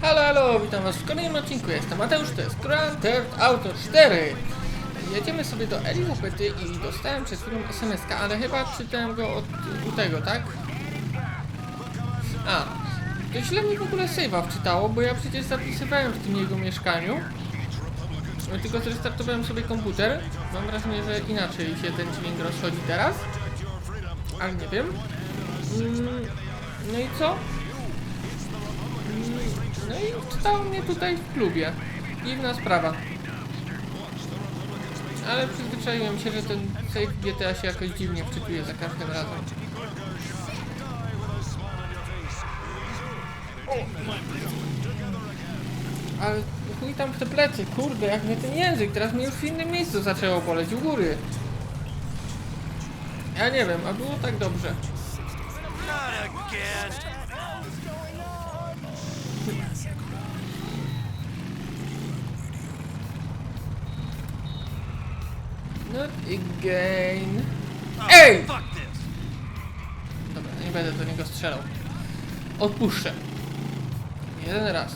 Halo, halo, witam was w kolejnym odcinku. Jestem Mateusz, to jest Grand Theft Auto 4. Jedziemy sobie do Eli Łopyty i dostałem przed chwilą SMS-ka, ale chyba czytałem go od tego, tak? A, to źle mi w ogóle save'a wczytało, bo ja przecież zapisywałem w tym jego mieszkaniu. Tylko zrestartowałem sobie komputer. Mam wrażenie, że inaczej się ten dźwięk rozchodzi teraz. Ale nie wiem. Mm, no i co? I czytało mnie tutaj w klubie. Dziwna sprawa. Ale przyzwyczaiłem się, że ten save GTA się jakoś dziwnie wczytuje za każdym razem. Ale chuj tam w te plecy, kurde, jak mnie ten język, teraz mi już w innym miejscu zaczęło boleć, u góry. Ja nie wiem, a było tak dobrze. Not again. Not again. Ej! Fuck this. Dobra, nie będę do niego strzelał. Odpuszczę. Jeden raz.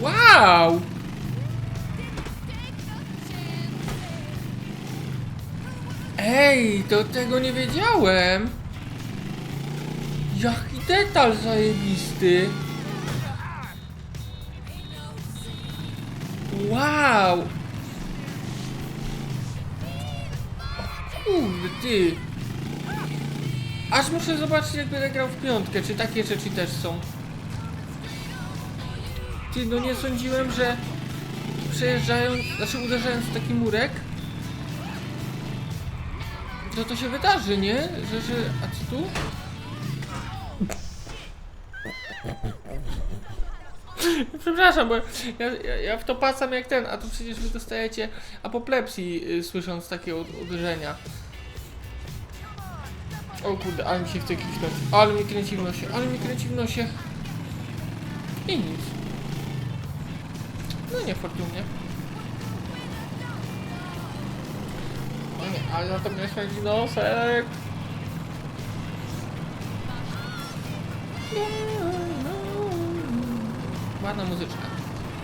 Wow! Ej, to tego nie wiedziałem. Jaki detal zajebisty. Wow! Kurde ty. Aż muszę zobaczyć jak będę grał w piątkę, czy takie rzeczy też są. Ty, no nie sądziłem, że przejeżdżając, znaczy uderzając w taki murek, to to się wydarzy, nie? Że, że, a co tu? Przepraszam, bo ja, ja, ja w to pasam jak ten, a tu przecież wy dostajecie apoplepsji y, słysząc takie ud- uderzenia. O kurde, ale mi się chce kliknąć, ale mi kręci w nosie, ale mi kręci w nosie. I nic. No niefortunnie. Ale na to mnie śmierdzi nosek. Ładna muzyczka.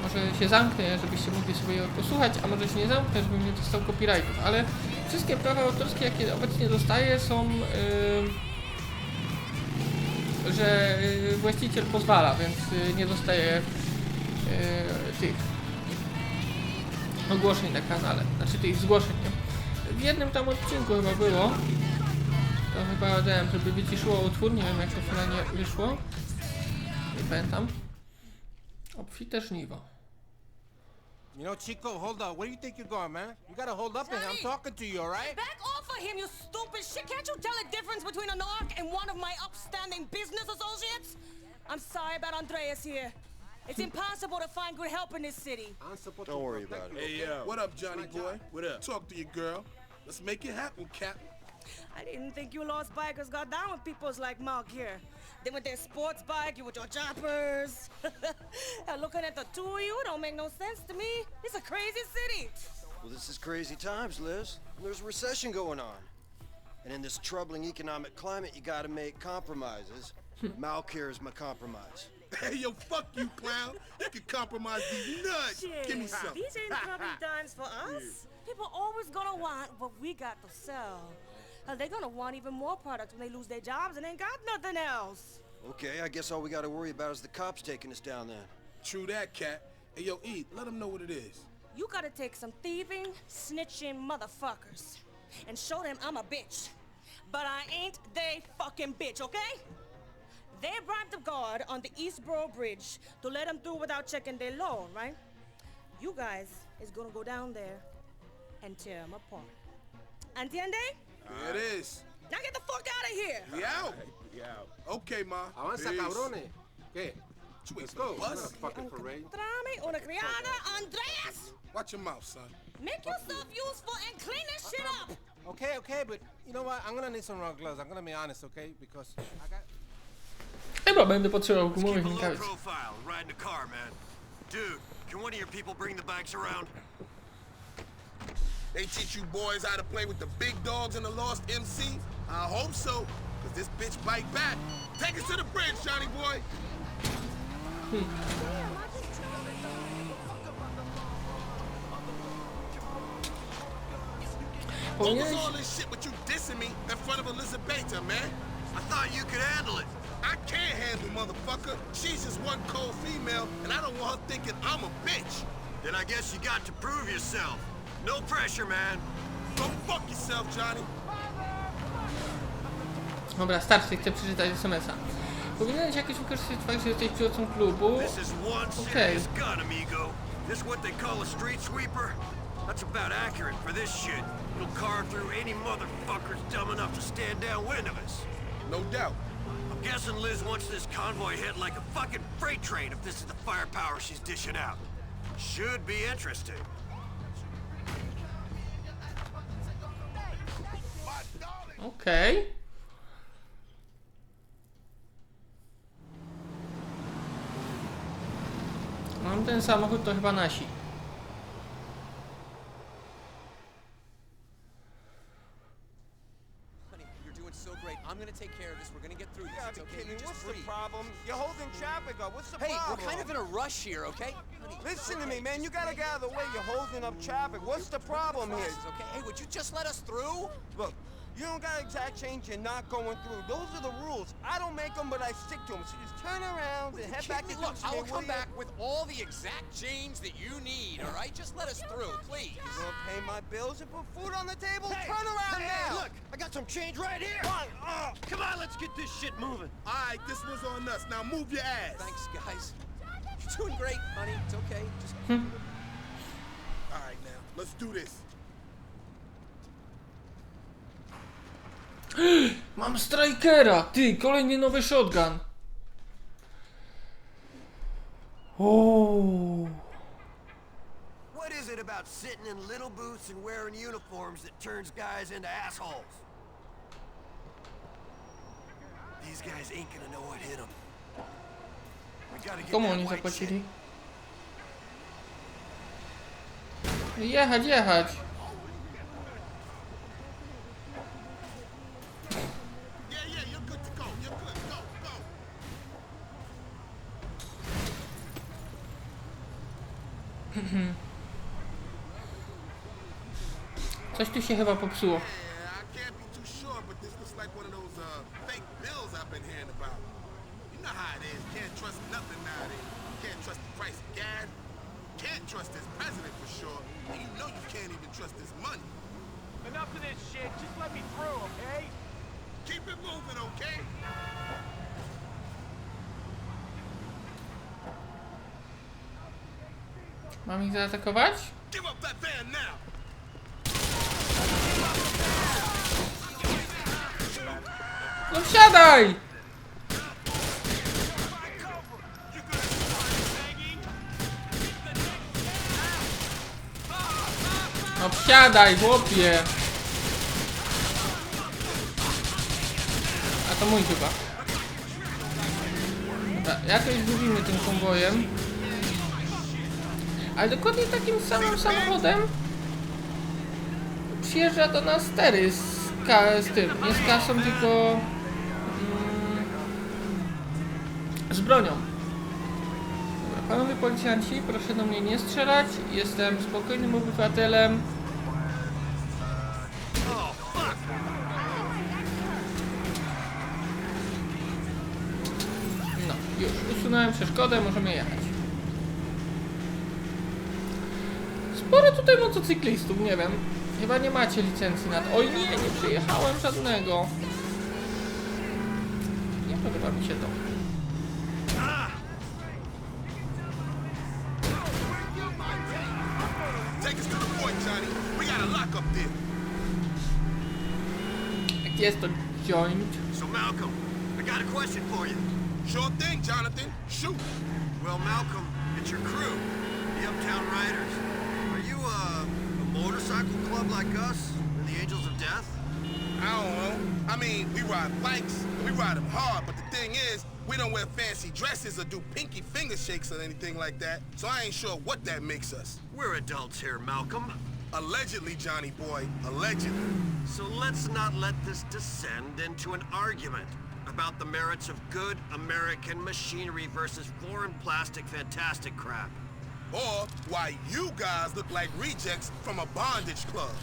Może się zamknę, żebyście mogli sobie ją posłuchać, a może się nie zamknę, żebym nie dostał copyrightów, ale wszystkie prawa autorskie, jakie obecnie dostaję, są... Yy, że yy, właściciel pozwala, więc yy, nie dostaję yy, tych ogłoszeń na kanale, znaczy tych zgłoszeń, nie? W jednym tam odcinku chyba było, to chyba dałem, żeby wyciszyło utwór, nie wiem jak to finalnie wyszło, nie pamiętam. Obfite żniwo. You know, Chico, hold up. Where do you think you're going, man? You gotta hold up here. I'm talking to you, all right? Back off of him, you stupid shit! Can't you tell a difference between a narc and one of my upstanding business associates? I'm sorry about Andreas here. It's impossible to find good help in this city. Don't worry about it. Hey, yo. What up, Johnny boy? What up? Talk to your girl. Let's make it happen, Cap. I didn't think you lost bikers got down with peoples like Mark here. Then with their sports bike, you with your choppers. Hell, looking at the two of you, it don't make no sense to me. It's a crazy city. Well, this is crazy times, Liz. There's a recession going on. And in this troubling economic climate, you gotta make compromises. Hmm. Malcare is my compromise. Hey, yo, fuck you, clown. You can compromise these nuts. Give me some. These ain't troubled times for us. People always gonna want what we got to sell. Uh, Hell, they're gonna want even more products when they lose their jobs and ain't got nothing else. Okay, I guess all we gotta worry about is the cops taking us down then. True that, cat. Hey, yo, E, let them know what it is. You gotta take some thieving, snitching motherfuckers and show them I'm a bitch. But I ain't they fucking bitch, okay? They bribed the guard on the Eastboro Bridge to let them through without checking their law, right? You guys is gonna go down there and tear them apart. Entiende? There it is. Now get the fuck out of here! We out. Okay, ma. Avanza, Peace. cabrones. ¿Qué? Let's go. Bus. Fucking parade. Encontrame una criada, Andreas! Watch your mouth, son. Make yourself useful and clean this shit up! Okay, okay, but you know what? I'm gonna need some rubber gloves. I'm gonna be honest, okay? Because I got. Chyba będę potrzebował Keep gumowych a low rękawic. profile. Ride in a car, man. Dude, can one of your people bring the bikes around? They teach you boys how to play with the big dogs in the Lost MC? I hope so, because this bitch bite back. Take us to the bridge, Johnny boy. Oh, what was all this shit with you dissing me in front of Elizabeth, man? I thought you could handle it. I can't handle motherfucker. She's just one cold female, and I don't want her thinking I'm a bitch. Then I guess you got to prove yourself. No pressure, man. Go fuck yourself, Johnny. Dobra, starszy, chcę przeczytać SMS-a. Powinieneś jakoś wykorzystać fakt, że jesteś przywódcą klubu. This is one Okay. serious gun, amigo. This what they call a street sweeper? That's about accurate for this shit. It'll carve through any motherfuckers dumb enough to stand downwind of us. No doubt. I'm guessing Liz wants this convoy hit like a fucking freight train if this is the firepower she's dishing out. Should be interesting. Okej. Mam ten samochód, to chyba nasi. Honey, you're doing so great. I'm gonna take care of this. We're gonna get through this. Yeah, It's okay. kidding. You just What's the problem? You're holding traffic up. What's the Hey, problem? we're kind of in a rush here, okay? Honey, Listen to me, man. You gotta get out of the way. You're holding up traffic. What's the problem here? Okay. Hey, would you just let us through? Look, you don't got exact change. You're not going through. Those are the rules. I don't make them, but I stick to them. So just turn around and head back to Look, Dukes I will come will ya? back with all the exact change that you need, all right? Just let us through, please. You gonna pay my bills and put food on the table? turn around now. Look, I got some change right here. Fine, uh, Come on, let's get this shit moving. All right, this was on us. Now move your ass. Thanks, guys. You're doing great, honey. It's okay. Just All right, now let's do this. Mam strikera! Ty, kolejny nowy shotgun. Ooo. What is it about sitting in little booths and wearing uniforms that turns guys into assholes? These guys ain't gonna know what hit them. We gotta get Komu oni zapłacili? Jechać, jechać. Can't even trust this money. Enough of this shit. Just let me through, okay? Keep it moving, okay? Mam ich zaatakować? Give up that van now. No wsiadaj! No wsiadaj, chłopie! A to mój chyba. Dobra, jakoś zgubimy tym konwojem. Ale dokładnie takim samym samochodem przyjeżdża do nas Tery z, z tym, nie z kasą, tylko bronią. Panowie policjanci, proszę do mnie nie strzelać. Jestem spokojnym obywatelem. No, już usunąłem przeszkodę, możemy jechać. Sporo tutaj motocyklistów, nie wiem. Chyba nie macie licencji na. Oj nie, nie przyjechałem żadnego. Nie podoba mi się to. Jak jest to joint? So, Malcolm, I got a question for you. Sure thing, Jonathan. Shoot. Well, Malcolm, it's your crew, the Uptown Riders. Are you uh, a motorcycle club like us, or the Angels of Death? I don't know. I mean, we ride bikes, and we ride them hard, but the thing is, we don't wear fancy dresses or do pinky finger shakes or anything like that, so I ain't sure what that makes us. We're adults here, Malcolm. Allegedly, Johnny boy. Allegedly. So let's not let this descend into an argument about the merits of good American machinery versus foreign plastic fantastic crap. Or why you guys look like rejects from a bondage club.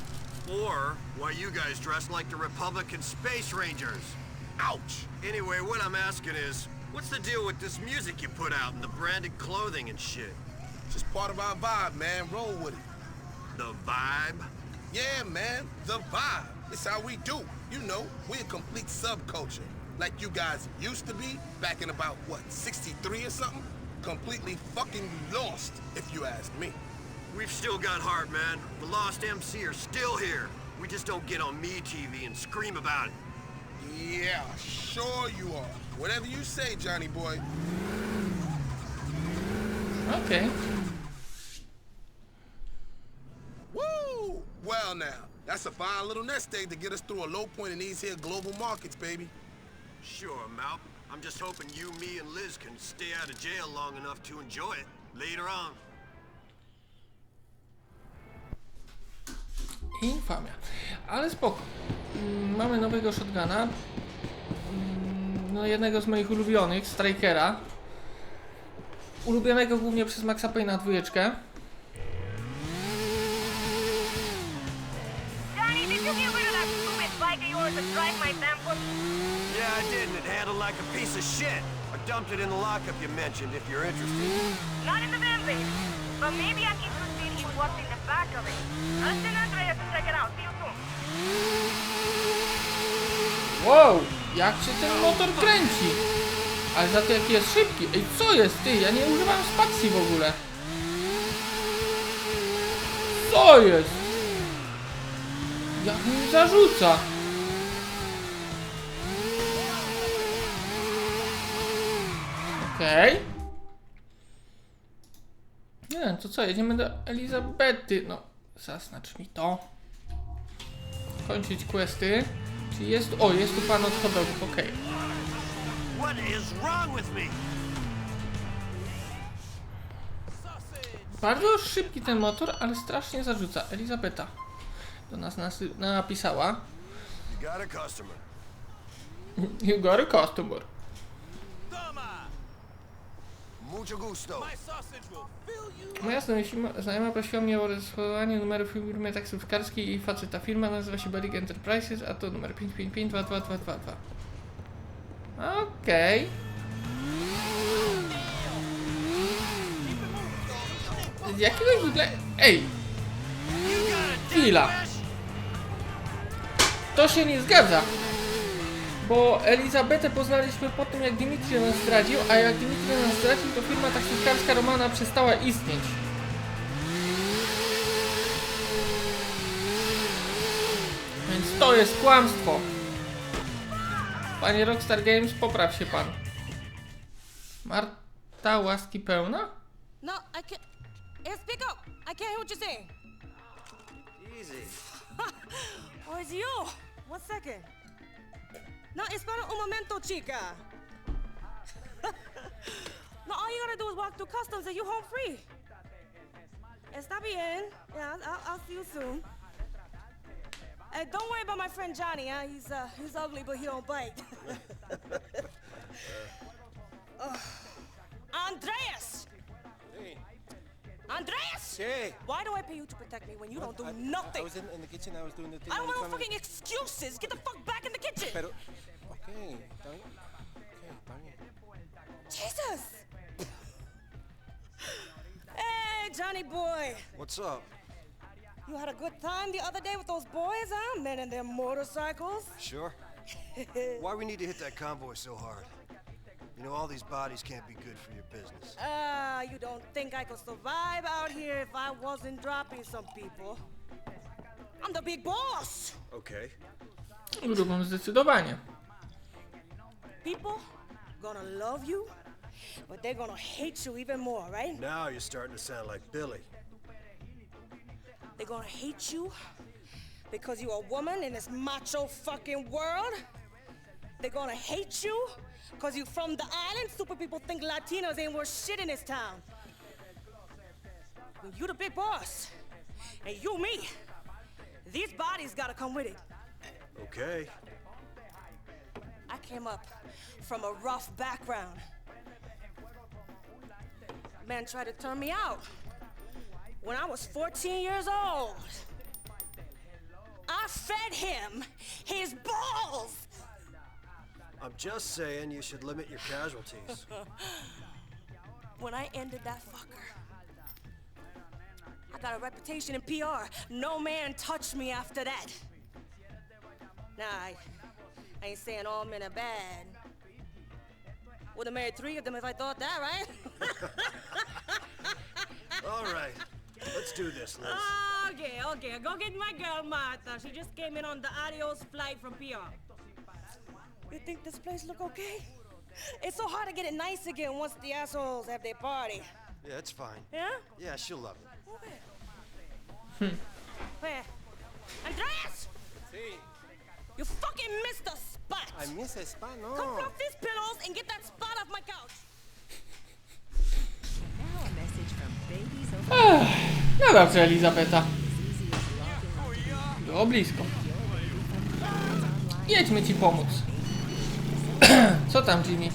Or why you guys dress like the Republican Space Rangers. Ouch. Anyway, what I'm asking is, what's the deal with this music you put out and the branded clothing and shit? Just part of our vibe, man. Roll with it. The vibe? Yeah, man. The vibe. It's how we do. You know, we're a complete subculture. Like you guys used to be back in about, what, 63 or something? Completely fucking lost, if you ask me. We've still got heart, man. The Lost MC are still here. We just don't get on me TV and scream about it. Yeah, sure you are. Whatever you say, Johnny boy. Okej. Well now, that's a fine little nest egg to get us through a low point in these here global markets, baby. Sure, Malp. I'm just hoping you, me, and Liz can stay out of jail long enough to enjoy it later on. Infamia. Ale spoko. Mm, Mamy nowego shotguna. Mm, No jednego z moich ulubionych, Strikera. Ulubionego głównie przez Maxa Payne'a dwójeczkę. Handled like a piece of shit. I dumped it in the lockup you mentioned, if you're interested. Not in the van base. But maybe I'm interested in what's in the back of it. I'll send Andreas to check it out. See you soon. Wow! Jak się ten motor kręci! Ale za to jaki jest szybki! Ej, co jest ty? Ja nie używam spacji w ogóle. Co jest? Jak mi zarzuca? Okej. Nie wiem, to co? Jedziemy do Elizabety. No, zaznacz mi to. Kończyć questy. Czyli jest... O, jest tu pan od hodowów, okej. Me? Bardzo szybki ten motor, ale strasznie zarzuca. Elizabeta do nas napisała. You got a customer. You got a customer. Mucho gusto. Moja znajoma- znajoma prosiła mnie o rozsłanie numeru firmy taksówkarskiej i faceta. Firma nazywa się Balik Enterprises, a to numer 555-22222. Okej. Z jakiegoś względu... Ej! Chwila! To się nie zgadza! Bo Elizabetę poznaliśmy po tym, jak Dimitri nas zdradził, a jak Dimitri nas zdradził, to firma taksówkarska Romana przestała istnieć. Więc to jest kłamstwo. Panie Rockstar Games, popraw się pan. Marta łaski pełna? No, I can't. Hey, speak up. I can't hear what you're saying. Easy. Oh, it's you. One second. No, espera un momento, chica. no, all you gotta do is walk through customs and you're home free. Está bien. Yeah, I'll, I'll see you soon. Hey, don't worry about my friend Johnny, huh? He's, uh, he's ugly, but he don't bite. Ugh. Andreas! Andreas! Hey, Why do I pay you to protect me when you don't do I, nothing? I was in, in the kitchen. I was doing the thing. I don't want no you come in. fucking excuses. Get the fuck back in the kitchen. Pero, okay, está bien. Okay, está bien. Jesus. hey, Johnny boy. What's up? You had a good time the other day with those boys, huh? Men and their motorcycles. Sure. Why we need to hit that convoy so hard? You know, all these bodies can't be good for your business. Ah, you don't think I could survive out here if I wasn't dropping some people? I'm the big boss. Okay. Drugą zdecydowanie. People gonna love you, but they're gonna hate you even more, right? Now you're starting to sound like Billy. They're gonna hate you because you're a woman in this macho fucking world. They're gonna hate you because you're from the island. Super people think Latinos ain't worth shit in this town. When you the big boss, And you me. These bodies gotta come with it. Okay. I came up from a rough background. Man tried to turn me out when I was 14 years old. I fed him his balls. I'm just saying you should limit your casualties. When I ended that fucker, I got a reputation in PR. No man touched me after that. Nah, I, I ain't saying all men are bad. Would have married three of them if I thought that, right? All right. Let's do this, Liz. okay, okay. Go get my girl Martha. She just came in on the adios flight from PR. You think this place look okay? It's so hard to get it nice again once the assholes have their party. Yeah, it's fine. Yeah? Yeah, she'll love it. Okay. Where? Andreas! You fucking missed the spot! I miss a spot, no. Come no. these pillows and get that spot off my couch! Now a message from babies over ah, No dobrze, Elizabeta. Zizi is logging Było blisko. Jedźmy ci pomóc. Co tam, Jimmy?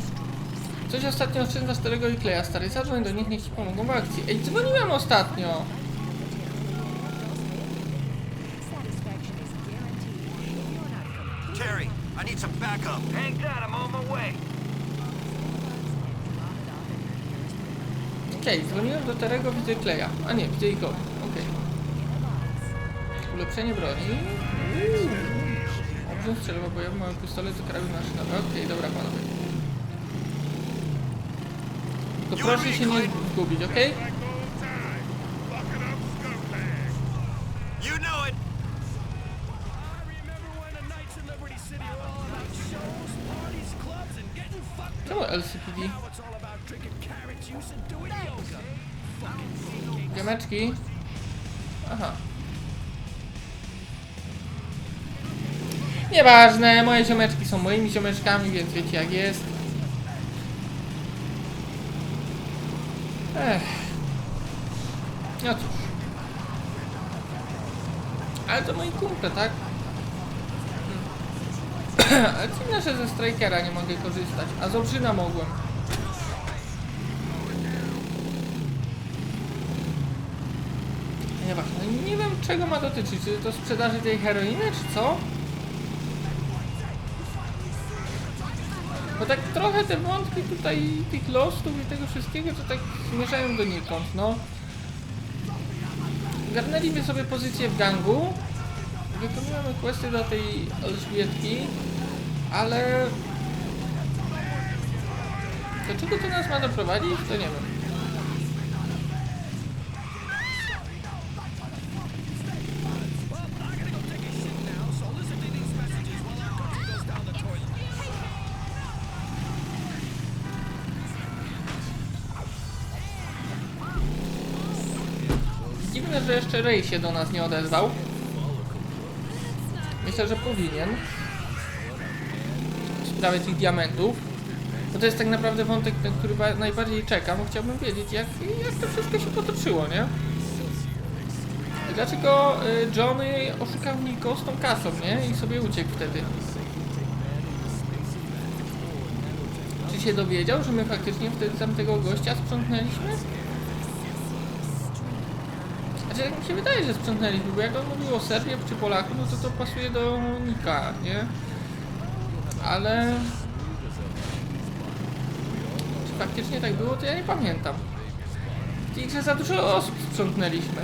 Coś ostatnio oszczędza starego i kleja. Stary, zadzwoń do nich, niech ci pomogą w akcji. Ej, dzwoniłem ostatnio. Terry, I need some backup. Hang tight, I'm on my way. Okej, dzwoniłem do Terego, widzę kleja. A nie, widzę i go. Okej. Ulepszenie broni. Uuu. Obrzęd strzelba bojowy, mały pistolet i karabin maszynowy. Okej, dobra panowie. Tylko proszę się nie zgubić, okej? It. Czemu LCPD? Ziomeczki? Aha. Nieważne, moje ziomeczki są moimi ziomeczkami, więc wiecie jak jest. Ech. No cóż. Ale to moi kumple, tak? Ale dziwne, że ze Strikera nie mogę korzystać, a z Obrzyna mogłem. No nie wiem czego ma dotyczyć, czy to sprzedaży tej heroiny, czy co? Bo tak trochę te wątki tutaj tych losów i tego wszystkiego to tak zmierzają donikąd, no. Garnęliśmy sobie pozycję w gangu, wykonujemy questy dla tej Elżbietki, ale... Do czego to nas ma doprowadzić, to nie wiem. Ray się do nas nie odezwał. Myślę, że powinien. W sprawie tych diamentów. Bo to jest tak naprawdę wątek, na który ba- najbardziej czekam. Chciałbym wiedzieć, jak, jak to wszystko się potoczyło, nie? Dlaczego y, Johnny oszukał Niko z tą kasą, nie? I sobie uciekł wtedy. Czy się dowiedział, że my faktycznie wtedy tamtego gościa sprzątnęliśmy? Znaczy, tak mi się wydaje, że sprzątnęliśmy, bo jak on mówił o Serbie czy Polaku, no to to pasuje do Nika, nie? Ale... Czy faktycznie tak było, to ja nie pamiętam. W tej grze za dużo osób sprzątnęliśmy.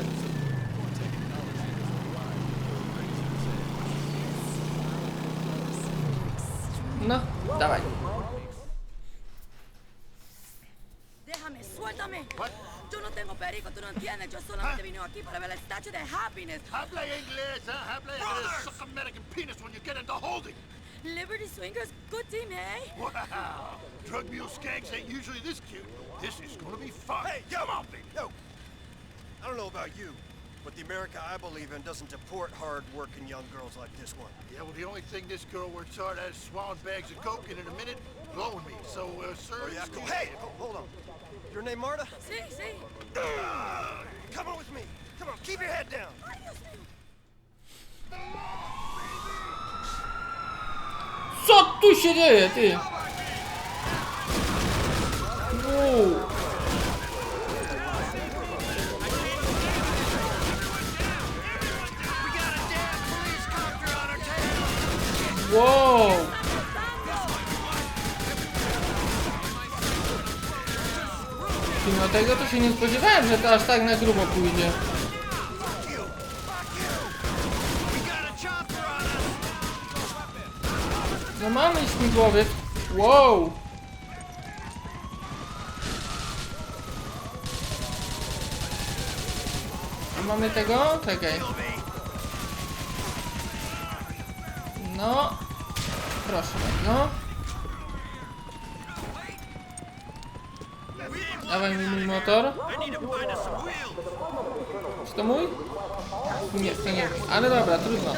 No, dawaj. Déjame, suéltame. Yo no tengo perico, tú no entiendes. Yo solamente vine aquí para ver la estatua de happiness. Habla inglés, huh? Habla inglés. Suck American penis when you get into holding. Liberty Swingers, good team, eh? Wow. Drug mule skanks ain't usually this cute. This is gonna be fun. Hey, yo, Come on, baby. yo. I don't know about you, but the America I believe in doesn't deport hard-working young girls like this one. Yeah, well, the only thing this girl works hard at is swallowing bags of coke and in a minute blowing me. So, uh, sir. Oh yeah, excuse cool. Hey, me. hold on. Your name Marta? Sí, sí. Come on with me. Come on, keep your head down. Co tu się dzieje. Wow. Tego to się nie spodziewałem, że to aż tak na grubo pójdzie. No mamy śmigłowiec. Wow. A mamy tego? Czekaj. No. Proszę bardzo. Dawaj mi mój motor. Czy to mój? Nie, to nie. Ale dobra, trudno.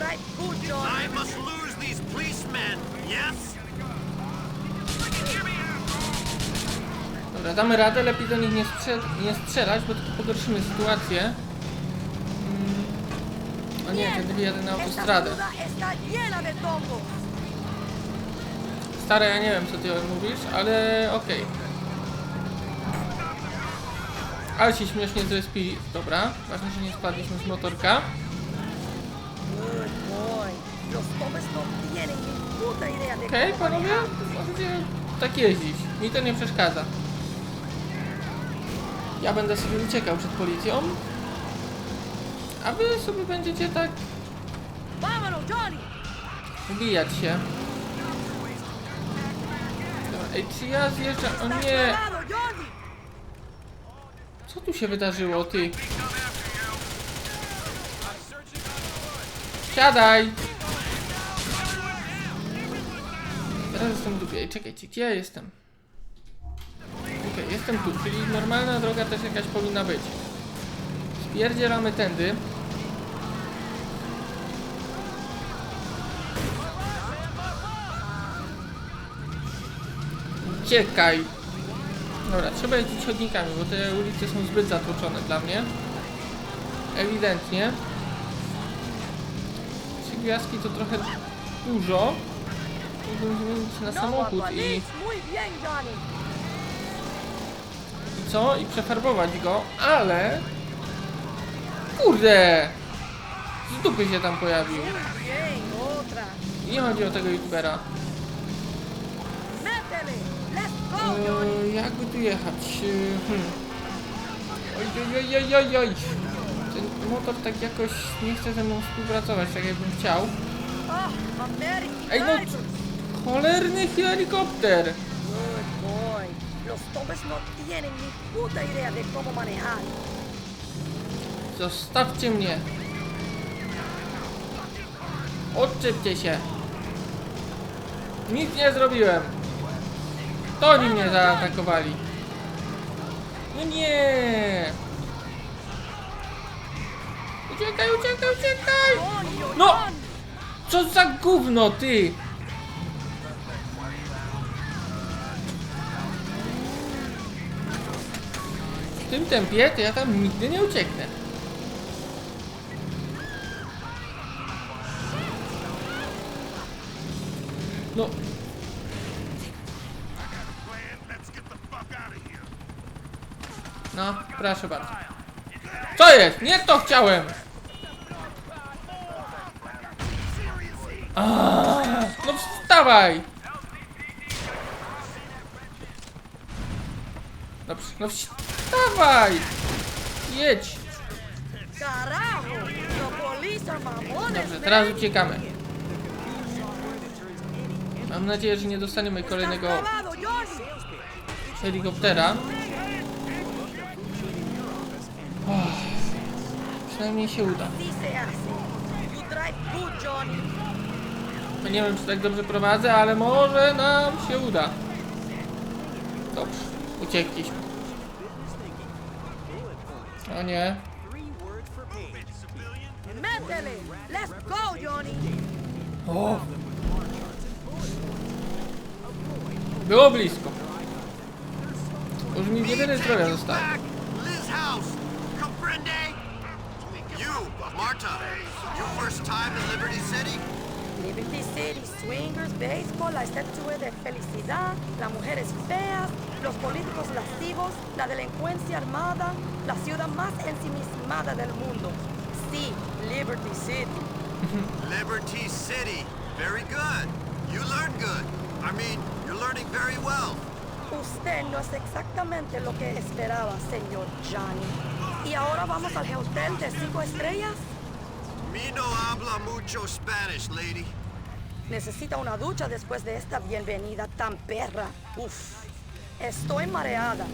Dobra, damy radę, lepiej do nich nie, strze nie strzelać, bo tylko pogorszymy sytuację. Mm. O nie, wtedy wyjadę na autostradę. Stare, ja nie wiem co ty mówisz, ale okej. Ale się śmiesznie zrespili. Dobra, ważne, że nie spadliśmy z motorka. Okej, cómo panowie, możecie tak jeździć. Mi to nie przeszkadza. Ja będę sobie uciekał przed policją. A wy sobie będziecie tak ubijać się. Dobra, ej, czy ja zjeżdżam? O nie! Co tu się wydarzyło, ty? Siadaj! Teraz jestem dupie. Ej, Czekajcie, gdzie ja jestem? Okej, jestem tu, czyli normalna droga też jakaś powinna być. Spierdzielamy tędy. Uciekaj! Dobra, trzeba jeździć chodnikami, bo te ulice są zbyt zatłoczone dla mnie. Ewidentnie. Trzy gwiazdki to trochę dużo. Mógłbym zmienić na No, samochód i, i co? I przefarbować go, ale... Kurde! Z dupy się tam pojawił. Nie chodzi o tego youtubera. Eee, jakby tu jechać? Oj, oj, oj, oj, oj. Ten motor tak jakoś nie chce ze mną współpracować, tak jakbym chciał. Ej, no, cholerny helikopter! No. Zostawcie mnie! Odczepcie się! Nic nie zrobiłem! To oni mnie zaatakowali! No nie! Uciekaj, uciekaj, uciekaj! No! Co za gówno, ty! W tym tempie to ja tam nigdy nie ucieknę. Proszę bardzo. Co jest? Nie to chciałem! Aaaa, no wstawaj! Dobrze, no wstawaj! Jedź! Dobrze, teraz uciekamy. Mam nadzieję, że nie dostaniemy kolejnego helikoptera. Przynajmniej się uda. No nie wiem, czy tak dobrze prowadzę, ale może nam się uda. Dobrze, uciekliśmy. O nie. O! Było blisko. Już mi niewiele zdrowia zostało. Your first time in Liberty City? Liberty City, swingers, béisbol, la estatua de felicidad, las mujeres feas, los políticos lascivos, la delincuencia armada, la ciudad más ensimismada del mundo. Sí, Liberty City. Liberty City. Very good. You learned good. I mean, you're learning very well. Usted no es exactamente lo que esperaba, señor Johnny. ¿Y ahora vamos al hotel de cinco estrellas? Me no habla mucho Spanish, lady. Necesita una ducha después de esta bienvenida tan perra. Uf. Estoy mareada.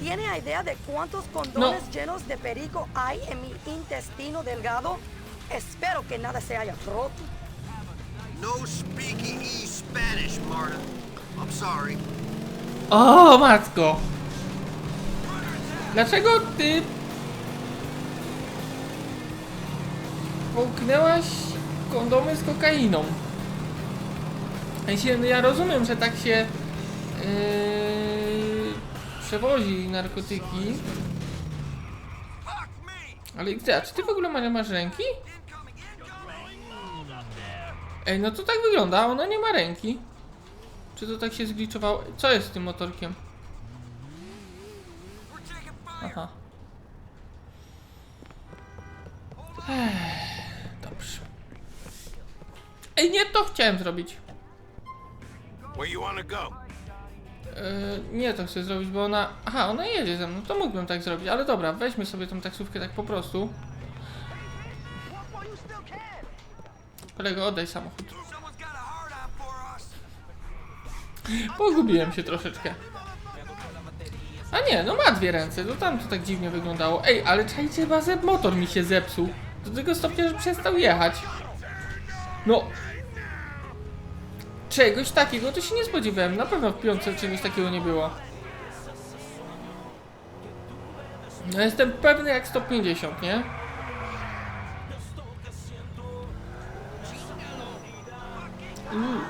¿Tiene idea de cuántos condones llenos de perico hay en mi intestino delgado? Espero que nada se haya roto. No speaking e Spanish, Marta. I'm sorry. O, matko! Dlaczego ty... Połknęłaś kondomy z kokainą? Ja, no ja rozumiem, że tak się yy, przewozi narkotyki. Ale gdzie? A czy ty w ogóle masz ręki? Ej, no to tak wygląda, ona nie ma ręki. Czy to tak się zgliczowało? Co jest z tym motorkiem? Aha. Ech. Ej, nie to chciałem zrobić. Where you wanna go? Yy, nie to chcę zrobić, bo ona... Aha, ona jedzie ze mną, to mógłbym tak zrobić, ale dobra, weźmy sobie tą taksówkę tak po prostu. Kolego, oddaj samochód. Pogubiłem się troszeczkę. A nie, no ma dwie ręce, to tam to tak dziwnie wyglądało. Ej, ale czajcie, chyba ze motor mi się zepsuł. Do tego stopnia, że przestał jechać. No. Czegoś takiego to się nie spodziewałem. Na pewno w piątce czegoś takiego nie było. No jestem pewny jak 150, nie? Uuu.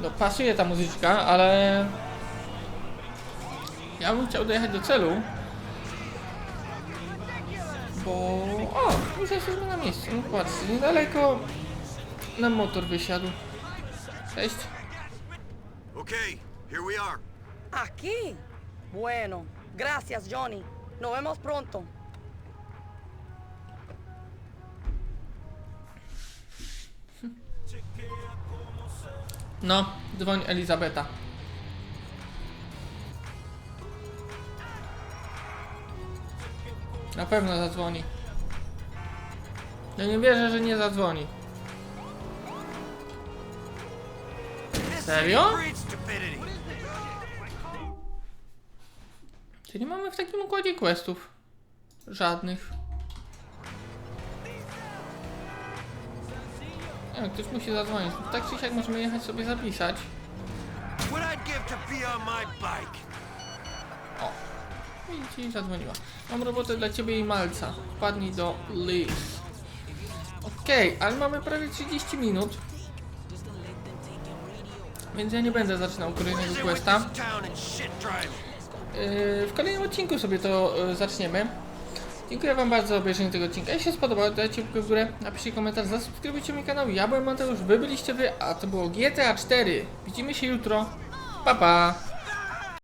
No pasuje ta muzyczka, ale... Ja bym chciał dojechać do celu. Bo... O, już jesteśmy na miejscu. No patrzcie, niedaleko nam motor wysiadł. Cześć. Okay, here we are. ¿Aquí? Bueno, gracias, Johnny. Nos vemos pronto. No, dzwoń Elizabeta. Na pewno zadzwoni. Ja nie wierzę, że nie zadzwoni. Serio? Breed stupidity. Czy nie mamy w takim układzie questów? Żadnych. Nie wiem, ktoś musi zadzwonić. Tak czy siak możemy jechać sobie zapisać. O, widzicie, zadzwoniła. Mam robotę dla ciebie i Malca. Wpadnij do Liz. Okej, ale mamy prawie 30 minut. Więc ja nie będę zaczynał kolejnego questa. Yy, w kolejnym odcinku sobie to yy, zaczniemy. Dziękuję wam bardzo za obejrzenie tego odcinka. Jeśli się spodobało, dajcie łapkę w górę, napiszcie komentarz, zasubskrybujcie mój kanał. Ja byłem Mateusz, wy byliście wy, a to było GTA 4. Widzimy się jutro. Pa pa!